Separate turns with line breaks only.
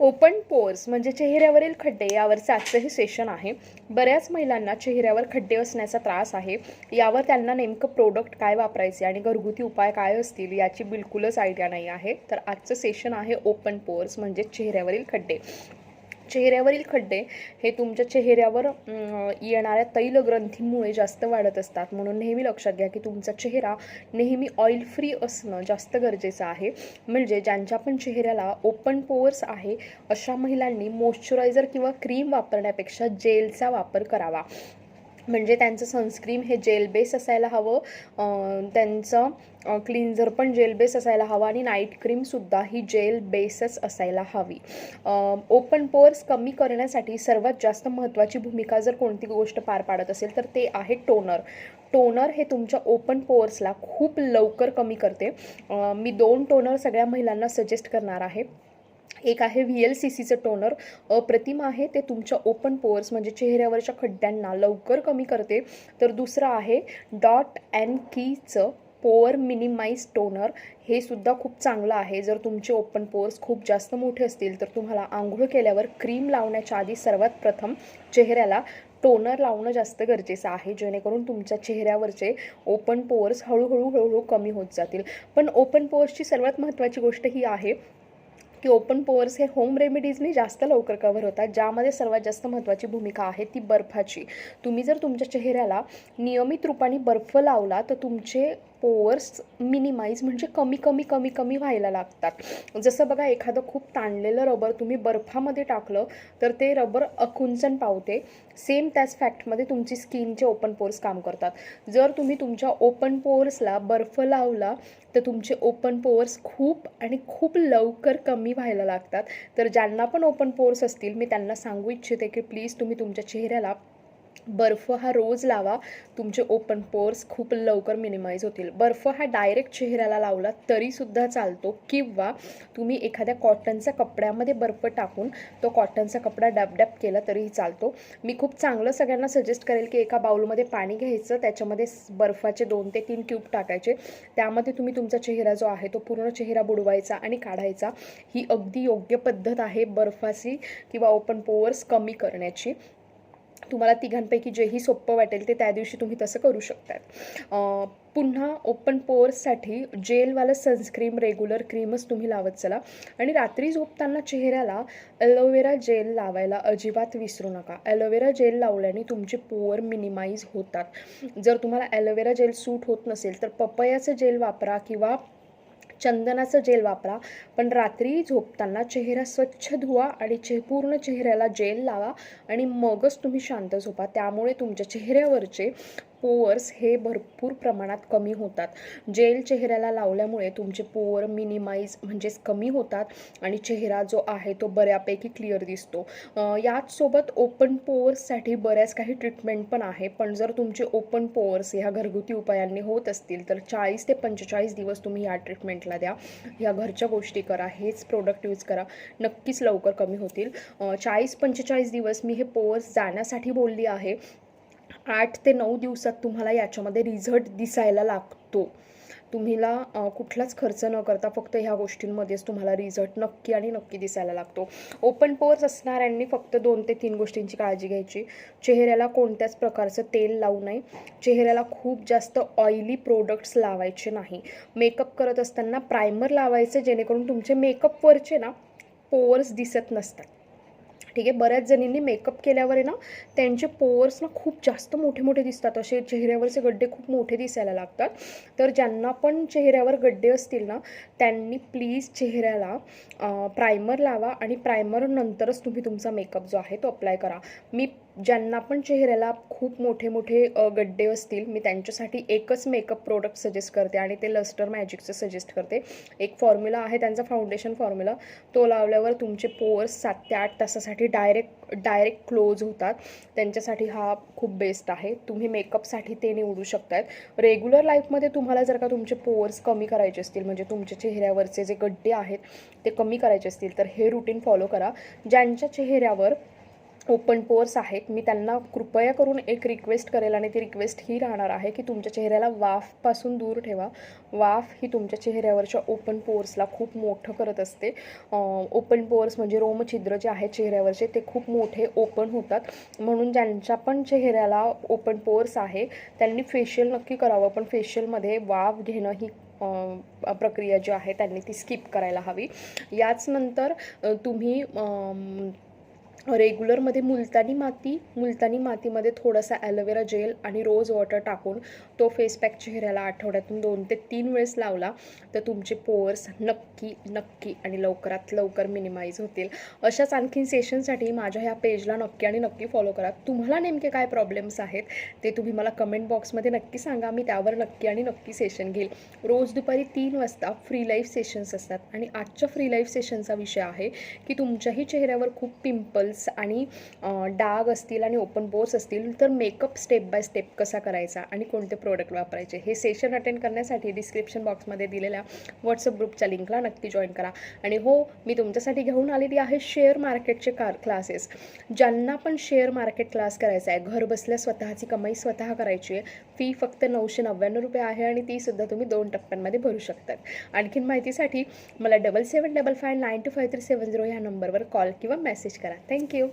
Open pores म्हणजे चेहऱ्यावरील खड्डे यावरचं आजचं हे सेशन आहे. बऱ्याच महिलांना चेहऱ्यावर खड्डे असण्याचा त्रास आहे. यावर त्यांना नेमकं प्रोडक्ट काय वापरायचे आणि घरगुती उपाय काय असतील याची बिलकुलच आयडिया नाही आहे. तर आजचं सेशन आहे ओपन पोर्स म्हणजे चेहऱ्यावरील खड्डे. चेहऱ्यावरील खड्डे हे तुमच्या चेहऱ्यावर येणाऱ्या तैलग्रंथीमुळे जास्त वाढत असतात. म्हणून नेहमी लक्षात घ्या की तुमचा चेहरा नेहमी ऑइल फ्री असणं जास्त गरजेचं आहे. म्हणजे ज्यांच्या पण चेहऱ्याला ओपन पोअर्स आहे अशा महिलांनी मॉइश्चरायझर किंवा क्रीम वापरण्यापेक्षा जेलचा वापर करावा. म्हणजे त्यांचं सनस्क्रीम हे जेल बेस असायला हवं. त्यांचं क्लिन्झर पण जेल बेस असायला हवं आणि नाईट क्रीमसुद्धा ही जेल बेसच असायला हवी. ओपन पोअर्स कमी करण्यासाठी सर्वात जास्त महत्त्वाची भूमिका जर कोणती गोष्ट पार पाडत असेल तर ते आहे टोनर टोनर हे तुमच्या ओपन पोअर्सला खूप लवकर कमी करते. मी दोन टोनर सगळ्या महिलांना सजेस्ट करणार आहे. एक आहे व्ही एल सी सीचं टोनर अप्रतिम आहे ते तुमच्या ओपन पोअर्स म्हणजे चेहऱ्यावरच्या खड्ड्यांना लवकर कमी करते. तर दुसरं आहे डॉट अँड कीचं पोअर मिनिमाइज टोनर हे सुद्धा खूप चांगलं आहे. जर तुमचे ओपन पोअर्स खूप जास्त मोठे असतील तर तुम्हाला आंघोळ केल्यावर क्रीम लावण्याच्या आधी सर्वात प्रथम चेहऱ्याला टोनर लावणं जास्त गरजेचं आहे. जेणेकरून तुमच्या चेहऱ्यावरचे ओपन पोअर्स हळूहळू हळूहळू कमी होत जातील. पण ओपन पोअर्सची सर्वात महत्त्वाची गोष्ट ही आहे की ओपन पोअर्स हे होम रेमेडीजने जास्त लवकर कव्हर होतात. ज्यामध्ये सर्वात जास्त महत्त्वाची भूमिका आहे ती बर्फाची. तुम्ही जर तुमच्या चेहऱ्याला नियमित रूपाने बर्फ लावला तर तुमचे पोअर्स मिनिमाइज म्हणजे कमी कमी कमी कमी व्हायला लागतात. जसं बघा एखादं खूप ताणलेलं रबर तुम्ही बर्फामध्ये टाकलं तर ते रबर अकुंचन पावते. सेम त्याच फॅक्टमध्ये तुमची स्किनचे ओपन पोर्स काम करतात. जर तुम्ही तुमच्या ओपन पोअर्सला बर्फ लावला तर तुमचे ओपन पोअर्स खूप आणि खूप लवकर कमी व्हायला लागतात. तर ज्यांना पण ओपन पोअर्स असतील मी त्यांना सांगू इच्छिते की प्लीज तुम्ही तुमच्या चेहऱ्याला बर्फ हा रोज लावा तुमचे ओपन पोर्स खूप लवकर मिनिमाइज होतील. बर्फ हा डायरेक्ट चेहऱ्याला लावला तरीसुद्धा चालतो. किंवा तुम्ही एखाद्या कॉटनच्या कपड्यामध्ये बर्फ टाकून तो कॉटनचा कपडा डॅब केला तरीही चालतो. मी खूप चांगलं सगळ्यांना सजेस्ट करेल की एका बाउलमध्ये पाणी घ्यायचं त्याच्यामध्ये बर्फाचे दोन ते तीन ट्यूब टाकायचे. त्यामध्ये तुम्ही तुमचा चेहरा जो आहे तो पूर्ण चेहरा बुडवायचा आणि काढायचा. ही अगदी योग्य पद्धत आहे बर्फाची किंवा ओपन पोअर्स कमी करण्याची. तुम्हाला तिघांपैकी जेही सोपं वाटेल ते त्या दिवशी तुम्ही तसं करू शकतात. पुन्हा ओपन पोअर्ससाठी जेलवालं सनस्क्रीम रेग्युलर क्रीमच तुम्ही लावत चला. आणि रात्री झोपताना चेहऱ्याला ॲलोवेरा जेल लावायला अजिबात विसरू नका. ॲलोवेरा जेल लावल्याने तुमचे पोअर मिनिमाइज होतात. जर तुम्हाला ॲलोवेरा जेल सूट होत नसेल तर पपयाचं जेल वापरा किंवा चंदनाचं जेल वापरा. पण रात्री झोपताना चेहरा स्वच्छ धुवा आणि चे पूर्ण चेहऱ्याला जेल लावा आणि मगच तुम्ही शांत झोपा. त्यामुळे तुमच्या चेहऱ्यावरचे पोअर्स हे भरपूर प्रमाणात कमी होतात. जेल चेहऱ्याला लावल्यामुळे तुमचे पोअर मिनिमाइज म्हणजेच कमी होतात आणि चेहरा जो आहे तो बऱ्यापैकी क्लिअर दिसतो. याचसोबत ओपन पोअर्ससाठी बऱ्याच काही ट्रीटमेंट पण आहे. पण जर तुमचे ओपन पोअर्स ह्या घरगुती उपायांनी होत असतील तर चाळीस ते पंचेचाळीस दिवस तुम्ही या ट्रीटमेंटला द्या. ह्या घरच्या गोष्टी करा हेच प्रोडक्ट यूज करा. नक्कीच लवकर कमी होतील. चाळीस पंचेचाळीस दिवस मी हे पोअर्स जाण्यासाठी बोलली आहे. आठ ते नऊ दिवसात तुम्हाला याच्यामध्ये रिझल्ट दिसायला लागतो. तुम्हाला कुठलाच खर्च न करता फक्त ह्या गोष्टींमध्येच तुम्हाला रिझल्ट नक्की आणि नक्की दिसायला लागतो. ओपन पोअर्स असणाऱ्यांनी फक्त दोन ते तीन गोष्टींची काळजी घ्यायची. चेहऱ्याला कोणत्याच प्रकारचं तेल लावू नये. चेहऱ्याला खूप जास्त ऑइली प्रोडक्ट्स लावायचे नाही. मेकअप करत असताना प्रायमर लावायचं जेणेकरून तुमचे मेकअपवरचे ना पोअर्स दिसत नसतात. ठीक आहे? बऱ्याच जणींनी मेकअप केल्यावर आहे ना त्यांचे पोअर्स ना खूप जास्त मोठे मोठे दिसतात. असे चेहऱ्यावरचे गड्डे खूप मोठे दिसायला लागतात. तर ज्यांना पण चेहऱ्यावर गड्डे असतील ना त्यांनी प्लीज चेहऱ्याला प्रायमर लावा आणि प्रायमर नंतरच तुम्ही तुमचा मेकअप जो आहे तो अप्लाय करा. मी ज्यांना पण चेहऱ्याला खूप मोठे मोठे गड्डे असतील मी त्यांच्यासाठी एकच मेकअप प्रोडक्ट सजेस्ट करते आणि ते लस्टर मॅजिकचं सजेस्ट करते. एक फॉर्म्युला आहे त्यांचा फाउंडेशन फॉर्म्युला तो लावल्यावर तुमचे पोअर्स सात ते आठ तासासाठी डायरेक्ट डायरेक्ट क्लोज होतात. त्यांच्यासाठी हा खूप बेस्ट आहे. तुम्ही मेकअपसाठी ते निवडू शकतात रेग्युलर लाईफमध्ये तुम्हाला जर का तुमचे पोअर्स कमी करायचे असतील म्हणजे तुमच्या चेहऱ्यावरचे जे गड्डे आहेत ते कमी करायचे असतील तर हे रुटीन फॉलो करा. ज्यांच्या चेहऱ्यावर ओपन पोअर्स आहेत मी त्यांना कृपया करून एक रिक्वेस्ट करेल आणि ती रिक्वेस्ट ही राहणार आहे की तुमच्या चेहऱ्याला वाफपासून दूर ठेवा. वाफ ही तुमच्या चेहऱ्यावरच्या ओपन पोअर्सला खूप मोठं करत असते. ओपन पोअर्स म्हणजे रोमछिद्र जे आहेत चेहऱ्यावरचे ते खूप मोठे ओपन होतात. म्हणून ज्यांच्या पण चेहऱ्याला ओपन पोअर्स आहे त्यांनी फेशियल नक्की करावं पण फेशियलमध्ये वाफ घेणं ही प्रक्रिया जी आहे त्यांनी ती स्किप करायला हवी. याच नंतर तुम्ही रेग्युलरमध्ये मुलतानी माती मुलतानी मातीमध्ये थोडासा ॲलोवेरा जेल आणि रोज वॉटर टाकून तो फेस पॅक चेहऱ्याला आठवड्यातून दोन ते तीन वेळेस लावला तर तुमचे पोअर्स नक्की नक्की आणि लवकरात लवकर मिनिमाइज होतील. अशाच आणखीन सेशनसाठी माझ्या ह्या पेजला नक्की आणि नक्की फॉलो करा. तुम्हाला नेमके काय प्रॉब्लेम्स आहेत ते तुम्ही मला कमेंट बॉक्समध्ये नक्की सांगा. मी त्यावर नक्की आणि नक्की सेशन घेईल. रोज दुपारी तीन वाजता फ्री लाईफ सेशन्स असतात. आणि आजच्या फ्री लाईफ सेशनचा विषय आहे की तुमच्याही चेहऱ्यावर खूप पिंपल पिंपल्स आणि डाग असतील आणि ओपन बोर्स असतील तर मेकअप स्टेप बाय स्टेप कसा करायचा आणि कोणते प्रोडक्ट वापरायचे हे सेशन अटेंड करण्यासाठी डिस्क्रिप्शन बॉक्समध्ये दिलेल्या व्हॉट्सअप ग्रुपच्या लिंकला नक्की जॉईन करा. आणि हो मी तुमच्यासाठी घेऊन आलेली आहे शेअर मार्केटचे कार क्लासेस ज्यांना पण शेअर मार्केट क्लास करायचा आहे घर बसल्या स्वतःची कमाई स्वतः करायची आहे फी फक्त नऊशे नव्याण्णव रुपये आहे आणि तीसुद्धा तुम्ही दोन टप्प्यांमध्ये भरू शकतात. आणखीन माहितीसाठी मला double seven double five nine two five three seven zero ह्या नंबरवर कॉल किंवा मेसेज करा. Thank you Thank you.